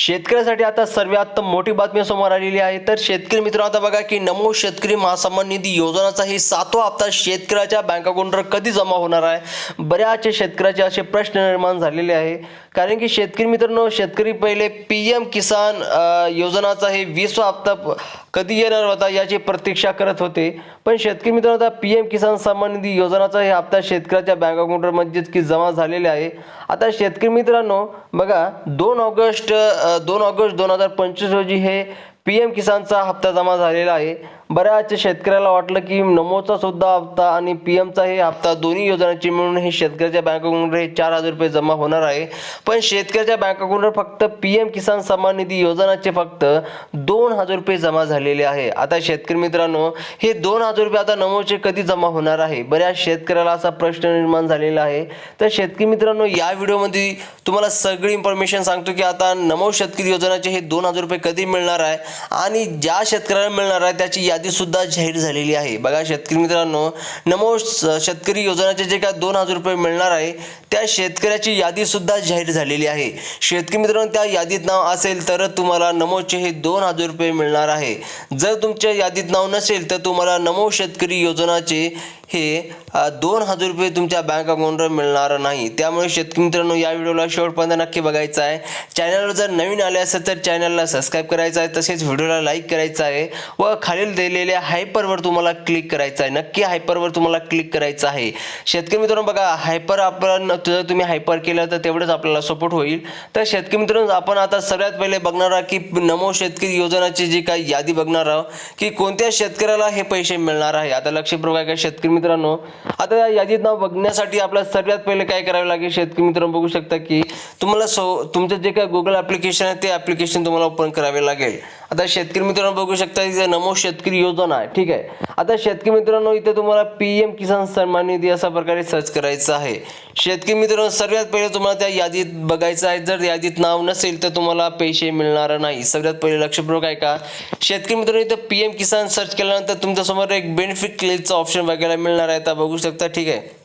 शेतकऱ्यासाठी आता सर्वात मोठी बातमी समोर आलेली आहे. तर शेतकरी मित्र आता बघा की नमो शेतकरी महासन्मान निधी योजनाचा ही सातवा हप्ता शेतकऱ्याच्या बँक अकाउंटवर कधी जमा होणार आहे? बऱ्याचशा शेतकऱ्याचे असे प्रश्न निर्माण झालेले आहे. कारण की शेतकरी मित्रांनो शेतकरी पहिले पी एम किसान योजनाचा हे वीसवा हप्ता कधी येणार होता याची प्रतीक्षा करत होते. पण शेतकरी मित्रांनो आता पी एम किसान सन्मान निधी योजनाचा हे हप्ता शेतकऱ्याच्या बँक अकाउंटवर म्हणजेच की जमा झालेले आहे. आता शेतकरी मित्रांनो बघा दोन ऑगस्ट दोन ऑगस्ट दोन हजार पंचवीस रोजी हे पी एम किसानचा हप्ता जमा झालेला आहे. बऱ्याच शेतकऱ्याला वाटलं की नमोचा सुद्धा हप्ता आणि पी एमचा हे हप्ता दोन्ही योजनांची मिळून हे शेतकऱ्याच्या बँक अकाउंटवर हे चार हजार रुपये जमा होणार आहे. पण शेतकऱ्याच्या बँक अकाउंटवर फक्त पी एम किसान सन्मान निधी योजनाचे फक्त दोन हजार रुपये जमा झालेले आहे. आता शेतकरी मित्रांनो हे दोन हजार रुपये आता नमोचे कधी जमा होणार आहे? बऱ्याच शेतकऱ्याला असा प्रश्न निर्माण झालेला आहे. तर शेतकरी मित्रांनो या व्हिडिओमध्ये तुम्हाला सगळी इन्फॉर्मेशन सांगतो की आता नमो शेतकरी योजनाचे हे दोन हजार रुपये कधी मिळणार आहे आणि ज्या शेतकऱ्याला मिळणार आहे त्याची यादी सुद्धा जाहीर झालेली आहे. बघा शेतकरी मित्रांनो नमो शेतकरी योजनाचे जे काय दोन हजार रुपये मिळणार आहे त्या शेतकऱ्याची यादी सुद्धा जाहीर झालेली आहे. शेतकरी मित्रांनो त्या यादीत नाव असेल तर तुम्हाला नमोचे हे दोन हजार रुपये मिळणार आहे. जर तुमच्या यादीत नाव नसेल तर तुम्हाला नमो शेतकरी योजनाचे हे दोन हजार रुपये तुमच्या बँक अकाउंटवर मिळणार नाही. त्यामुळे शेतकरी मित्रांनो या व्हिडिओला शेवटपर्यंत नक्की बघायचं आहे. चॅनलवर जर नवीन आले असेल तर चॅनलला सबस्क्राईब करायचं आहे. तसेच व्हिडिओला लाईक करायचं आहे. व खालील दिलेल्या हायपरवर तुम्हाला क्लिक करायचं आहे. नक्की हायपरवर तुम्हाला क्लिक करायचं आहे. शेतकरी मित्रांनो बघा हायपर आपण जर तुम्ही हायपर केलं तर तेवढंच आपल्याला सपोर्ट होईल. तर शेतकरी मित्रांनो आपण आता सगळ्यात पहिले बघणार आहोत की नमो शेतकरी योजनाची जी काही यादी बघणार आहोत की कोणत्या शेतकऱ्याला हे पैसे मिळणार आहे. आता लक्षपूर्वक आहे का शेतकरी मित्रांनो. आता या यादीत नाव बघण्यासाठी आपल्याला सगळ्यात पहिले काय करावे लागेल? शेतकरी मित्रांनो बघू शकता की तुम्हाला सो तुमचं जे काय गुगल ॲप्लिकेशन आहे ते ॲप्लिकेशन तुम्हाला ओपन करावे लागेल. आता शेतकरी मित्रांनो बघू शकता इथे नमो शेतकरी योजना आहे ठीक आहे. आता शेतकरी मित्रांनो इथे तुम्हाला पी एम किसान सन्मान निधी अशा प्रकारे सर्च करायचं आहे. शेतकरी मित्रांनो सर्वात पहिले तुम्हाला त्या यादीत बघायचं आहे. जर यादीत नाव नसेल तर तुम्हाला पैसे मिळणार नाही. सगळ्यात पहिले लक्षपूर्वक आहे का शेतकरी मित्रांनो इथं पी एम किसान सर्च केल्यानंतर तुमच्यासमोर एक बेनिफिट क्लेजचा ऑप्शन बघायला मिळणार आहे. आता बघू शकता ठीक आहे.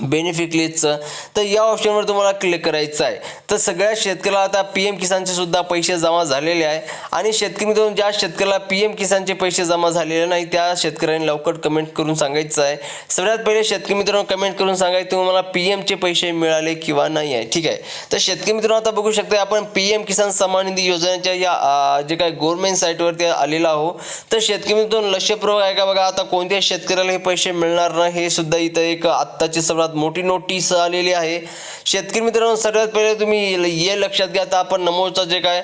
बेनिफिट लिस्टचं तर या ऑप्शनवर तुम्हाला क्लिक करायचं आहे. तर सगळ्या शेतकऱ्याला आता पी एम किसानचे सुद्धा पैसे जमा झालेले आहे. आणि शेतकरी मित्रांनो ज्या शेतकऱ्याला पी एम किसानचे पैसे जमा झालेले नाही त्या शेतकऱ्यांनी लवकर कमेंट करून सांगायचं आहे. सगळ्यात पहिले शेतकरी मित्रांनो कमेंट करून सांगायचं तुम्हाला पी एमचे पैसे मिळाले किंवा नाही आहे. ठीक आहे? तर शेतकरी मित्रांनो आता बघू शकता आपण पी एम किसान सन्मान निधी योजनेच्या या जे काही गव्हर्नमेंट साईटवरती आलेला आहो तर शेतकरी मित्रांनो लक्षपूर्वक आहे का बघा. आता कोणत्या शेतकऱ्याला हे पैसे मिळणार नाही हे सुद्धा इथं एक आत्ताची सर्वात मोठी नोटीस आलेली आहे. शेतकरी मित्रांनो सगळ्यात पहिले तुम्ही हे लक्षात घ्या. आता आपण नमोचा जे काय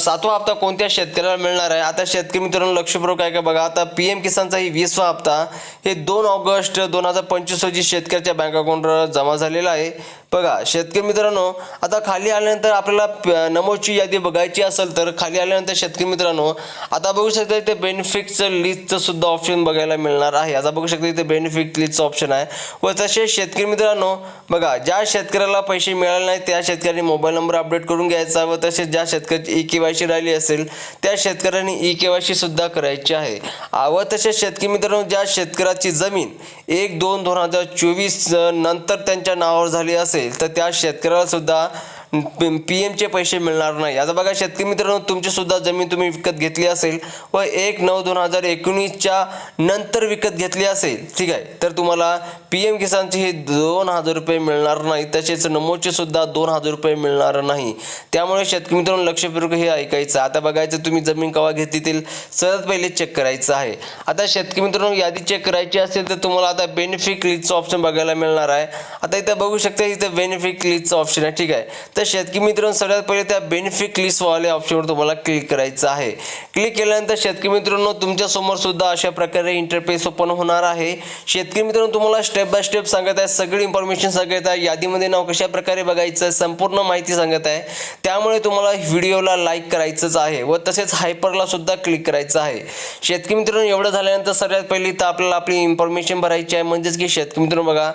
सातवा हप्ता कोणत्या शेतकऱ्याला मिळणार आहे? आता शेतकरी मित्रांनो लक्षपूर्वक आहे का बघा. आता पी एम किसानचा ही वीसवा हप्ता हे दोन ऑगस्ट दोन हजार पंचवीस रोजी शेतकऱ्याच्या बँक अकाउंटवर जमा झालेला आहे. बघा शेतकरी मित्रांनो आता खाली आल्यानंतर आपल्याला प- नमोची यादी बघायची असेल तर खाली आल्यानंतर शेतकरी मित्रांनो आता बघू शकता इथे बेनिफिटचं लिस्टचं सुद्धा ऑप्शन बघायला मिळणार आहे. आता बघू शकता इथे बेनिफिट लिस्टचं ऑप्शन आहे. व तसेच शेतकरी मित्रांनो बघा ज्या शेतकऱ्याला पैसे मिळाले नाही त्या शेतकऱ्यांनी मोबाईल नंबर अपडेट करून घ्यायचा व तसेच ज्या शेतकऱ्याची ई के वाय सी राहिली असेल त्या शेतकऱ्यांनी ई के वाय सी सुद्धा करायची आहे. व तसेच शेतकरी मित्रांनो ज्या शेतकऱ्याची जमीन एक दोन दोन हजार चोवीस नंतर त्यांच्या नावावर झाली असेल तर त्या शेतकऱ्याला सुद्धा पी एमचे पैसे मिळणार नाही. आता बघा शेतकरी मित्रांनो तुमची सुद्धा जमीन तुम्ही विकत घेतली असेल व एक नऊ दोन हजार एकोणीसच्या नंतर विकत घेतली असेल ठीक आहे? तर तुम्हाला पी एम किसानचे हे दोन हजार रुपये मिळणार नाही. तसेच नमोचे सुद्धा दोन हजार रुपये मिळणार नाही. त्यामुळे शेतकरी मित्रांनो लक्षपूर्वक हे ऐकायचं. आता बघायचं तुम्ही जमीन कवा घेतली? सर्वात पहिले चेक करायचं आहे. आता शेतकरी मित्रांनो यादी चेक करायची असेल तर तुम्हाला आता बेनिफिट लिस्टचं ऑप्शन बघायला मिळणार आहे. आता इथं बघू शकता इथं बेनिफिट लिस्टचं ऑप्शन आहे ठीक आहे? तर शेतकरी मित्रांनो सगळ्यात पहिले त्या बेनिफिट लिस्टवाल्या ऑप्शनवर तुम्हाला क्लिक करायचं आहे. क्लिक केल्यानंतर शेतकरी मित्रांनो तुमच्यासमोर सुद्धा अशा प्रकारे इंटरफेस ओपन होणार आहे. शेतकरी मित्रांनो तुम्हाला स्टेप बाय स्टेप सांगत आहे सगळी इन्फॉर्मेशन सांगत आहे यादीमध्ये नाव कशा प्रकारे बघायचं आहे संपूर्ण माहिती सांगत आहे. त्यामुळे तुम्हाला व्हिडिओला लाईक करायचंच आहे व तसेच हायपरला सुद्धा क्लिक करायचं आहे. शेतकरी मित्रांनो एवढं झाल्यानंतर सगळ्यात पहिली तर आपल्याला आपली इन्फॉर्मेशन भरायची आहे. म्हणजेच की शेतकरी मित्रांनो बघा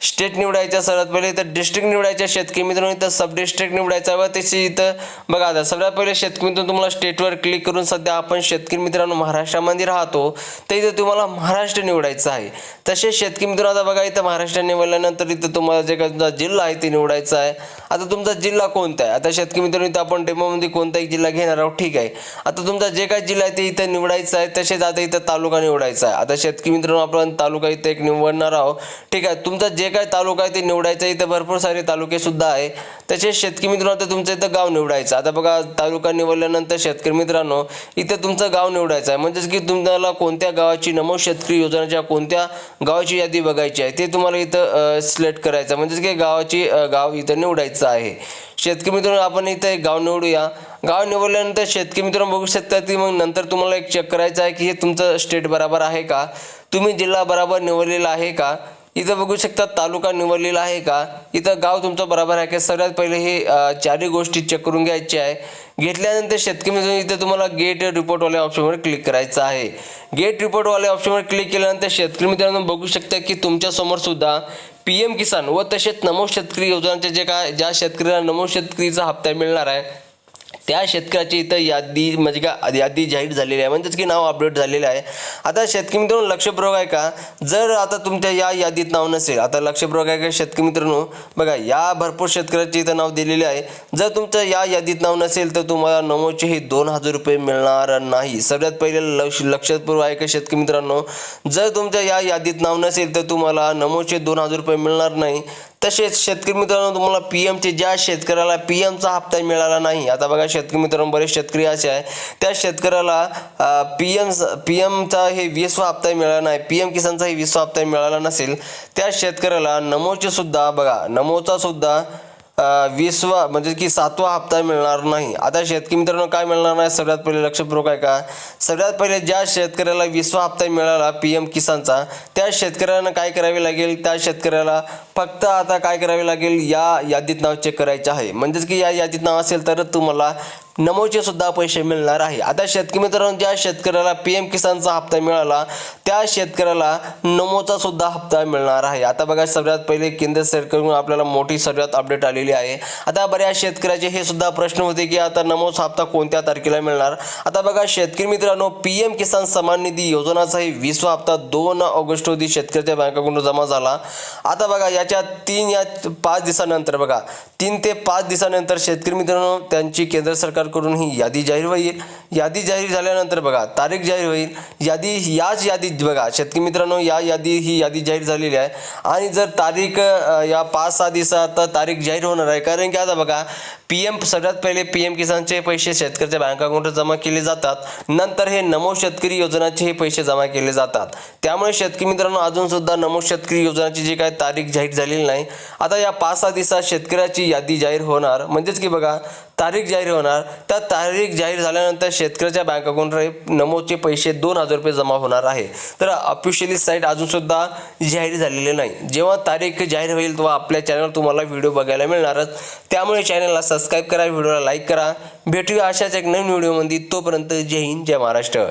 स्टेट निवडायच्या सर्वात पहिले इथं डिस्ट्रिक्ट निवडायच्या शेतकरी मित्रांनो इथं सब डिस्ट्रिक्ट निवडायचा व त्याची इथं बघा आता सगळ्यात पहिले शेतकरी मित्रांनो तुम्हाला स्टेटवर क्लिक करून सध्या आपण शेतकरी मित्रांनो महाराष्ट्रामध्ये राहतो. तर इथं तुम्हाला महाराष्ट्र निवडायचं आहे. तसेच शेतकरी मित्रांनो आता बघा इथं महाराष्ट्र निवडल्यानंतर इथं तुम्हाला जे काय तुमचा जिल्हा आहे ते निवडायचा आहे. आता तुमचा जिल्हा कोणता आहे? आता शेतकरी मित्रांनो इथं आपण डेमोमध्ये कोणताही जिल्हा घेणार आहोत ठीक आहे. आता तुमचा जे काय जिल्हा आहे ते इथं निवडायचं आहे. तसेच आता इथं तालुका निवडायचा आहे. आता शेतकरी मित्रांनो आपण तालुका इथं एक निवडणार आहोत. ठीक आहे. तुमचा जे जे काय तालुका आहे ते निवडायचं आहे इथं भरपूर सारे तालुके सुद्धा आहे. तसेच शेतकरी मित्रांनो आता तुमचं इथं गाव निवडायचं. आता बघा तालुका निवडल्यानंतर शेतकरी मित्रांनो इथं तुमचं गाव निवडायचं आहे. म्हणजेच की तुम्हाला कोणत्या गावाची नमो शेतकरी योजनेच्या कोणत्या गावाची यादी बघायची आहे ते तुम्हाला इथं सिलेक्ट करायचं आहे. म्हणजेच की गावाची गाव इथं निवडायचं आहे. शेतकरी मित्रांनो आपण इथं एक गाव निवडूया. गाव निवडल्यानंतर शेतकरी मित्रांनो बघू शकता की मग नंतर तुम्हाला एक चेक करायचं आहे की हे तुमचं स्टेट बरोबर आहे का? तुम्ही जिल्हा बरोबर निवडलेला आहे का? इथं बघू शकता तालुका निवडलेला आहे का? इथं गाव तुमचं बरोबर आहे का? सगळ्यात पहिले हे चारही गोष्टी चेक करून घ्यायची आहे. घेतल्यानंतर शेतकरी मित्रांनो इथे तुम्हाला गेट रिपोर्टवाल्या ऑप्शनवर क्लिक करायचं आहे. गेट रिपोर्टवाल्या ऑप्शनवर क्लिक केल्यानंतर शेतकरी मित्रांनो बघू शकता की तुमच्यासमोर सुद्धा पी एम किसान व तसेच नमो शेतकरी योजनांचे जे काय ज्या शेतकऱ्यांना नमो शेतकरीचा हप्ता मिळणार आहे त्या शेतकऱ्याची इथं यादी म्हणजे का यादी जाहीर झालेली आहे. म्हणजेच की नाव अपडेट झालेलं आहे. आता शेतकरी मित्रांनो लक्षपूर्वक आहे का? जर आता तुमच्या या यादीत नाव नसेल आता लक्षपूर्वक आहे का? शेतकरी मित्रांनो बघा या भरपूर शेतकऱ्याचे इथं नाव दिलेले आहे. जर तुमचं या यादीत नाव नसेल तर तुम्हाला नमोचे हे दोन हजार रुपये मिळणार नाही. सगळ्यात पहिले लक्ष लक्षपूर्वक आहे का शेतकरी मित्रांनो? जर तुमच्या या यादीत नाव नसेल तर तुम्हाला नमोचे दोन हजार रुपये मिळणार नाही. तसेच शेतकरी मित्रांनो तुम्हाला पी एमचे ज्या शेतकऱ्याला पी एमचा हप्ता मिळाला नाही आता बघा शेतकरी मित्रांनो बरेच शेतकरी असे आहे त्या शेतकऱ्याला पी एम पी एमचा हे वीसवा हप्ता मिळाला नाही पी एम किसानचा हे वीसवा हप्ता मिळाला नसेल त्या शेतकऱ्याला नमोचे सुद्धा बघा नमोचा सुद्धा वीसवा म्हणजे की सातवा हप्ता मिळणार नाही. आता शेतकरी मित्रांनो काय मिळणार नाही? सगळ्यात पहिले लक्षपूर्वक आहे का? सगळ्यात पहिले ज्या शेतकऱ्याला वीसवा हप्ता मिळाला पी एम किसानचा त्या शेतकऱ्यांना काय करावे लागेल? त्या शेतकऱ्याला फक्त आता काय करावे लागेल? या यादीत नाव चेक करायचे आहे. म्हणजेच की या यादीत नाव असेल तरच तुम्हाला नमोचे सुद्धा पैसे मिळणार आहे. आता शेतकरी मित्रांनो ज्या शेतकऱ्याला पी एम किसानचा हप्ता मिळाला त्या शेतकऱ्याला नमोचा सुद्धा हप्ता मिळणार आहे. आता बघा सगळ्यात पहिले केंद्र सरकारकडून आपल्याला मोठी सर्वात अपडेट आलेली आहे. आता बऱ्याच शेतकऱ्याचे हे सुद्धा प्रश्न होते की आता नमोचा हप्ता कोणत्या तारखेला मिळणार? आता बघा शेतकरी मित्रांनो पी एम किसान सन्मान निधी योजनाचाही वीसवा हप्ता दोन ऑगस्ट रोजी शेतकऱ्याच्या बँकाकडून जमा झाला. आता बघा याच्या तीन या पाच दिवसानंतर बघा तीन ते पाच दिवसानंतर शेतकरी मित्रांनो त्यांची केंद्र सरकारकडून ही यादी जाहीर होईल. यादी जाहीर झाल्यानंतर बघा तारीख जाहीर होईल. यादी याच यादीत बघा शेतकरी मित्रांनो या यादी ही यादी जाहीर झालेली आहे. आणि जर तारीख या पाच सहा दिवसात तारीख जाहीर होणार आहे. कारण की आता बघा पी एम सगळ्यात पहिले पी एम किसानचे पैसे शेतकऱ्याच्या बँक अकाउंटवर जमा केले जातात. नंतर हे नमो शेतकरी योजनाचे हे पैसे जमा केले जातात. त्यामुळे शेतकरी मित्रांनो अजून सुद्धा नमो शेतकरी योजनाची जी काय तारीख जाहीर झालेली नाही आता या पाच सहा दिवसात शेतकऱ्याची यादी जाहीर होणार. म्हणजेच की बघा तारीख जाहीर होणार. त्या तारीख जाहीर झाल्यानंतर शेतकऱ्याच्या बँक अकाउंटवर हे नमोचे पैसे दोन हजार रुपये जमा होणार आहे. तर ऑफिशियली साईट अजूनसुद्धा जाहीर झालेली नाही. जेव्हा तारीख जाहीर होईल तेव्हा आपल्या चॅनलवर तुम्हाला व्हिडिओ बघायला मिळणारच. त्यामुळे चॅनलला सबस्क्राईब करा व्हिडिओला लाईक करा. भेटूया अशाच एक नवीन व्हिडिओमध्ये तोपर्यंत जय हिंद जय महाराष्ट्र.